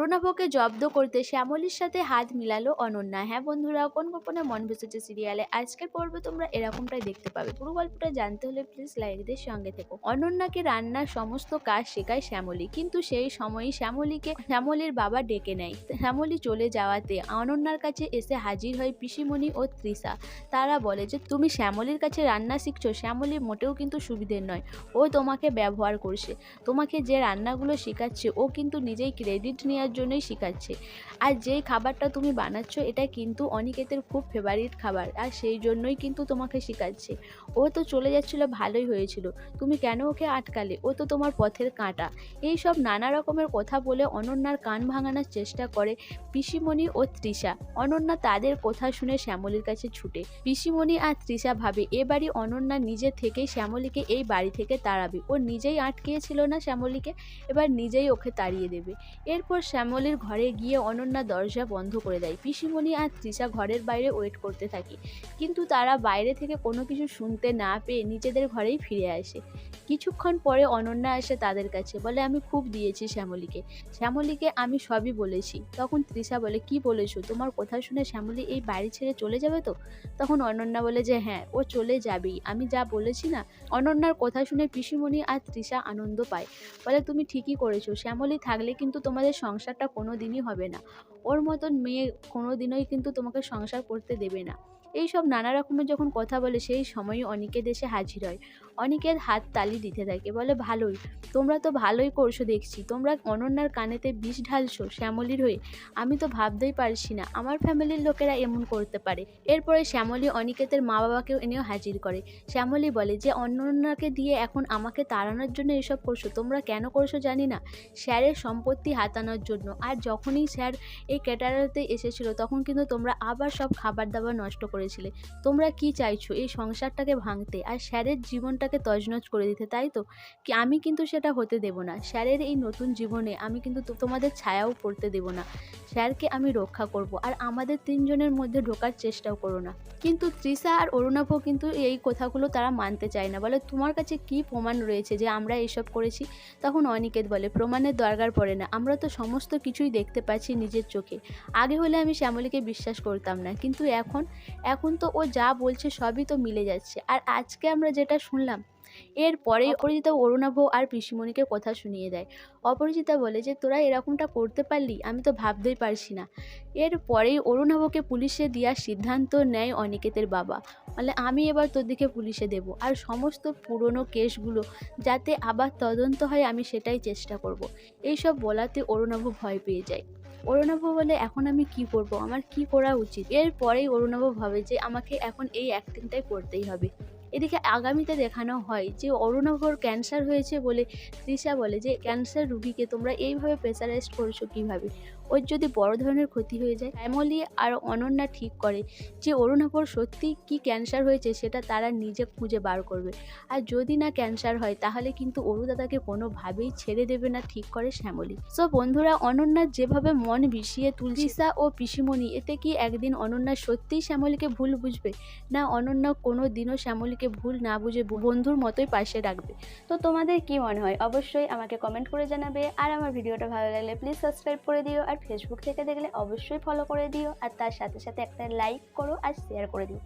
অরুণাভকে জব্দ করতে শ্যামলির সাথে হাত মিলালো অনন্যা। হ্যাঁ বন্ধুরা, কোন গোপনে মন ভেসেছে সিরিয়ালে? আজকের পর্বে তোমরা এরকমটাই দেখতে পাবে। পুরো গল্পটা জানতে হলে প্লিজ লাইকদের সঙ্গে থেকো। অনন্যাকে রান্নার সমস্ত কাজ শেখায় শ্যামলী, কিন্তু সেই সময়ই শ্যামলীকে, শ্যামলীর বাবা ডেকে নেয়। শ্যামলী চলে যাওয়াতে অনন্যার কাছে এসে হাজির হয় পিসিমণি ও তৃষা তারা বলে যে, তুমি শ্যামলীর কাছে রান্না শিখছো? শ্যামলী মোটেও কিন্তু সুবিধের নয়। ও তোমাকে ব্যবহার করছে। তোমাকে যে রান্নাগুলো শেখাচ্ছে, ও কিন্তু নিজেই ক্রেডিট নেওয়ার জন্যই শেখাচ্ছে। আর যেই খাবারটা তুমি বানাচ্ছ, এটা কিন্তু অনিকেতের খুব ফেভারিট খাবার, আর সেই জন্যই কিন্তু তোমাকে শেখাচ্ছে। ও তো চলে যাচ্ছিল, ভালোই হয়েছিল। তুমি কেন ওকে আটকালে? ও তো তোমার পথের কাঁটা। এই সব নানা রকমের কথা বলে অনন্যার কান ভাঙানোর চেষ্টা করে পিসিমণি ও তৃষা। অনন্যা তাদের কথা শুনে শ্যামলীর কাছে ছুটে। পিসিমণি আর তৃষা ভাবে এবারই অনন্যা নিজে থেকেই শ্যামলীকে এই বাড়ি থেকে তাড়াবে। ও নিজেই আটকিয়েছিল না শ্যামলীকে, এবার নিজেই ওকে তাড়িয়ে দেবে। এরপর শ্যামলীর ঘরে গিয়ে অনন্যা দরজা বন্ধ করে দেয়। পিসিমণি আর তৃষা ঘরের বাইরে ওয়েট করতে থাকে। কিন্তু তারা বাইরে থেকে কোনো কিছু শুনতে না পেয়ে নিজেদের ঘরেই ফিরে আসে। কিছুক্ষণ পরে অনন্যা আসে তাদের কাছে, বলে, আমি খুব দিয়েছি শ্যামলীকে। শ্যামলীকে আমি সবই বলেছি। তখন তৃষা বলে, কি বলেছ? তোমার কথা শুনে শ্যামলী এই বাড়ি ছেড়ে চলে যাবে তো? তখন অনন্যা বলে যে হ্যাঁ ও চলে যাবেই। আমি যা বলেছি না? অনন্যার কথা শুনে পিসিমণি আর তৃষা আনন্দ পায়। বলে, তুমি ঠিকই করেছ। শ্যামলী থাকলে কিন্তু তোমাদের সংসারটা কোনো দিনই হবে না। ওর মতন মেয়ে কোনো দিনই কিন্তু তোমাকে সংসার করতে দেবে না। এই সব নানা রকমের যখন কথা বলে, সেই সময়ই অনিকেত দেশে হাজির হয়। অনিকেত হাত তালি দিতে থাকে, বলে, ভালোই, তোমরা তো ভালোই করছ দেখছি। তোমরা অনন্যার কানেতে বিষ ঢালছো শ্যামলীর হয়ে। আমি তো ভাবতেই পারছি না, আমার ফ্যামিলির লোকেরা এমন করতে পারে। এরপরে শ্যামলী অনিকেতের মা বাবাকেও এনেও হাজির করে। শ্যামলী বলে, যে অনন্যাকে দিয়ে এখন আমাকে তাড়ানোর জন্য এসব করছ, তোমরা কেন করছ জানি না। স্যারের সম্পত্তি হাতানোর জন্য। আর যখনই স্যার এই ক্যাটারাতে এসেছিল, তখন কিন্তু তোমরা আবার সব খাবার দাবার নষ্ট করেছিলে। তোমরা কি চাইছো এই সংসারটাকে ভাঙতে? আর স্যারের জীবনটাকে তজনজ করে দিতে, তাই তো? কি আমি কিন্তু সেটা হতে দেব না। স্যারের এই নতুন জীবনে আমি কিন্তু তোমাদের ছায়াও পড়তে দেব না। স্যারকে আমি রক্ষা করব, আর আমাদের তিনজনের মধ্যে ঢোকার চেষ্টাও করো না। কিন্তু তৃষা আর অরুণাভ কিন্তু এই কথাগুলো তারা মানতে চায় না। বলে, তোমার কাছে কি প্রমাণ রয়েছে যে আমরা এসব করেছি? তখন অনিকেত বলে, প্রমাণের দরকার পড়ে না। আমরা তো সমস্ত কিছুই দেখতে পাচ্ছি নিজের চোখে। আগে হলে আমি শ্যামলীকে বিশ্বাস করতাম না, কিন্তু এখন এখন তো ও যা বলছে সবই তো মিলে যাচ্ছে। আর আজকে আমরা যেটা শুনলাম এরপরে অপরাজিতা অরুণাভ আর পিসিমণিকে কথা শুনিয়ে দেয়। অপরাজিতা বলে যে, তোরা এরকমটা করতে পারলি? আমি তো ভাবতেই পারছি না। এরপরেই অরুণাভকে পুলিশে দেওয়ার সিদ্ধান্ত নেয় অনিকেতের বাবা। মানে আমি এবার তোর দিকে পুলিশে দেব। আর সমস্ত পুরনো কেসগুলো যাতে আবার তদন্ত হয়, আমি সেটাই চেষ্টা করব। এইসব বলাতে অরুণাভ ভয় পেয়ে যায়। অরুণাভ বলে এখন আমি কি করব? আমার কি করা উচিত? এরপরেই অরুণাভ ভাবে যে আমাকে এখন এই অ্যাক্টিংটাই করতেই হবে। এদিকে আগামীতে দেখানো হয় যে অরুণাভর ক্যান্সার হয়েছে বলে তৃষা বলে যে ক্যান্সার রুগীকে তোমরা এইভাবে প্রেসারাইজড করছ কীভাবে? ওর যদি বড় ধরনের ক্ষতি হয়ে যায় ফ্যামিলি আর অনন্যা ঠিক করে যে অরুণাভর সত্যি কি ক্যান্সার হয়েছে সেটা তারা নিজে খুঁজে বার করবে। আর যদি না ক্যান্সার হয়, তাহলে কিন্তু অরুদাদাকে কোনোভাবেই ছেড়ে দেবে না, ঠিক করে শ্যামলী। সো বন্ধুরা অনন্যার যেভাবে মন বিষিয়ে তুলসিসা ও পিসিমণি, এতে কি একদিন অনন্যা সত্যিই শ্যামলীকে ভুল বুঝবে? না, অনন্যা কোনো দিনও শ্যামলীকে ভুল না বুঝে বন্ধুর মতোই পাশে রাখবে। তো তোমাদের কি মনে হয়? অবশ্যই আমাকে কমেন্ট করে জানাবে। আর আমার ভিডিওটা ভালো লাগলে প্লিজ সাবস্ক্রাইব করে দিও। আর ফেসবুক থেকে দেখলে অবশ্যই ফলো করে দিও। আর তার সাথে সাথে একটা লাইক করো আর শেয়ার করে দিও।